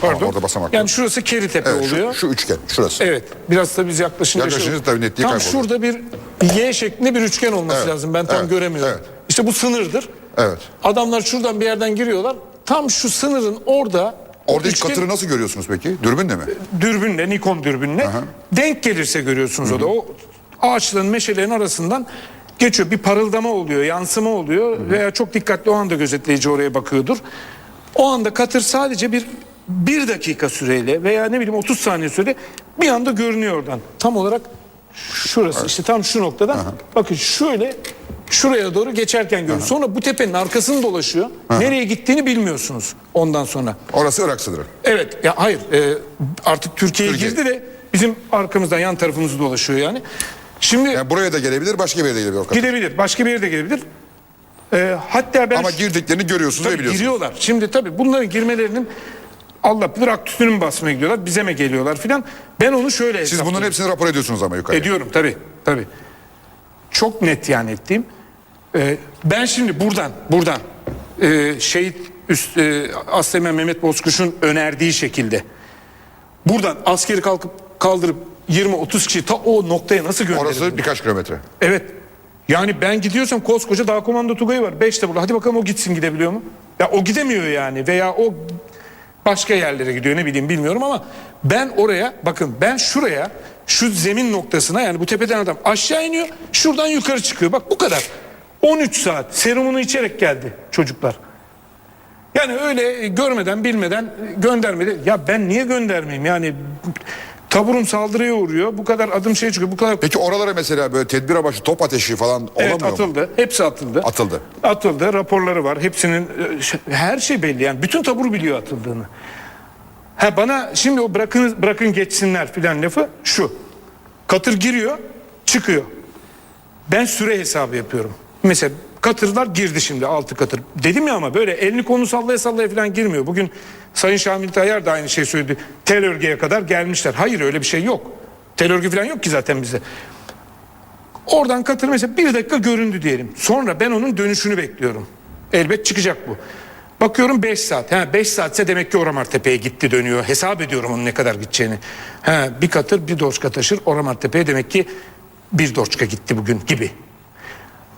Pardon. orada basamak Yani var. şurası Keritepe Evet, şu, oluyor. şu üçgen şurası. Evet. Biraz da biz yaklaşınca Yaklaşınca tabii netliği Tam şurada bir Y şeklinde bir üçgen olması Evet, lazım. Ben tam evet, göremiyorum. evet. İşte bu sınırdır. Evet. Adamlar şuradan bir yerden giriyorlar. Tam şu sınırın orada Orada hiç katırı nasıl görüyorsunuz peki? Dürbünle mi? dürbünle, Nikon dürbünle denk gelirse görüyorsunuz o da. O ağaçların, meşelerin arasından geçiyor. Bir parıldama oluyor, yansıma oluyor veya çok dikkatli o anda gözetleyici oraya bakıyordur. O anda katır sadece bir bir dakika süreyle veya ne bileyim 30 saniye süreyle bir anda görünüyor oradan. Tam olarak şurası işte tam şu noktadan bakın şöyle şuraya doğru geçerken görüyorsunuz. Sonra bu tepenin arkasını dolaşıyor. Nereye gittiğini bilmiyorsunuz ondan sonra. Orası Irak sınırı. Evet ya hayır e, artık Türkiye'ye Türkiye. girdi de bizim arkamızdan yan tarafımızı dolaşıyor yani. Şimdi Yani buraya da gelebilir, başka bir yere de gelebilir gidebilir başka bir yere de gelebilir. E, hatta ben Ama girdiklerini görüyorsunuz ve Tabii biliyorsunuz. giriyorlar. Şimdi tabii bunların girmelerinin Allah bilir aktüsünü mü basmaya gidiyorlar bize mi geliyorlar filan. Ben onu şöyle Siz bunların hepsini rapor ediyorsunuz ama yukarıya. Ediyorum tabii tabii. Çok net yani ettiğim. Ee, ben şimdi buradan buradan e, şehit üst e, Asteğmen Mehmet Bozkuş'un önerdiği şekilde buradan askeri kalkıp kaldırıp 20-30 kişi ta o noktaya nasıl gönderirim? Orası birkaç kilometre. Evet. Yani ben gidiyorsam koskoca dağ komando Tugay'ı var. Beş de burada. Hadi bakalım o gitsin gidebiliyor mu? Ya o gidemiyor yani veya o başka yerlere gidiyor ne bileyim bilmiyorum ama ben oraya bakın ben şuraya şu zemin noktasına yani bu tepeden adam aşağı iniyor şuradan yukarı çıkıyor. Bak bu kadar. 13 saat serumunu içerek geldi çocuklar. Yani öyle görmeden bilmeden göndermedi. Ya ben niye göndermeyeyim yani taburum saldırıya uğruyor. Bu kadar adım şey çıkıyor. Bu kadar Peki oralara mesela böyle tedbir amaçlı top ateşi falan Evet olamıyor mu? atıldı. Hepsi atıldı. Atıldı. Atıldı. Raporları var. Hepsinin e, ş- her şey belli yani. Bütün tabur biliyor atıldığını. Ha bana şimdi o bırakın bırakın geçsinler filan lafı şu. Katır giriyor, çıkıyor. Ben süre hesabı yapıyorum. Mesela katırlar girdi şimdi altı katır. Dedim ya ama böyle elini kolunu sallaya sallaya falan girmiyor. Bugün Sayın Şamil Tayyar da aynı şey söyledi. Tel örgüye kadar gelmişler. Hayır öyle bir şey yok. Tel örgü falan yok ki zaten bizde. Oradan katır mesela bir dakika göründü diyelim. Sonra ben onun dönüşünü bekliyorum. Elbet çıkacak bu. Bakıyorum 5 saat. Ha 5 saatse demek ki Oramartepe'ye gitti dönüyor. Hesap ediyorum onun ne kadar gideceğini. Ha bir katır bir doçka taşır Oramartepe'ye demek ki bir doçka gitti bugün gibi.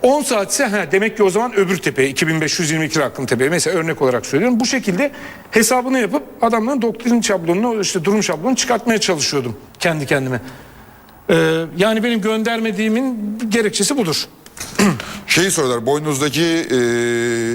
10 saatse ha demek ki o zaman öbür tepeye 2522 rakım tepeye mesela örnek olarak söylüyorum. Bu şekilde hesabını yapıp adamların doktrin şablonunu işte durum şablonunu çıkartmaya çalışıyordum kendi kendime. Ee, yani benim göndermediğimin gerekçesi budur. Şeyi soruyorlar boynunuzdaki e,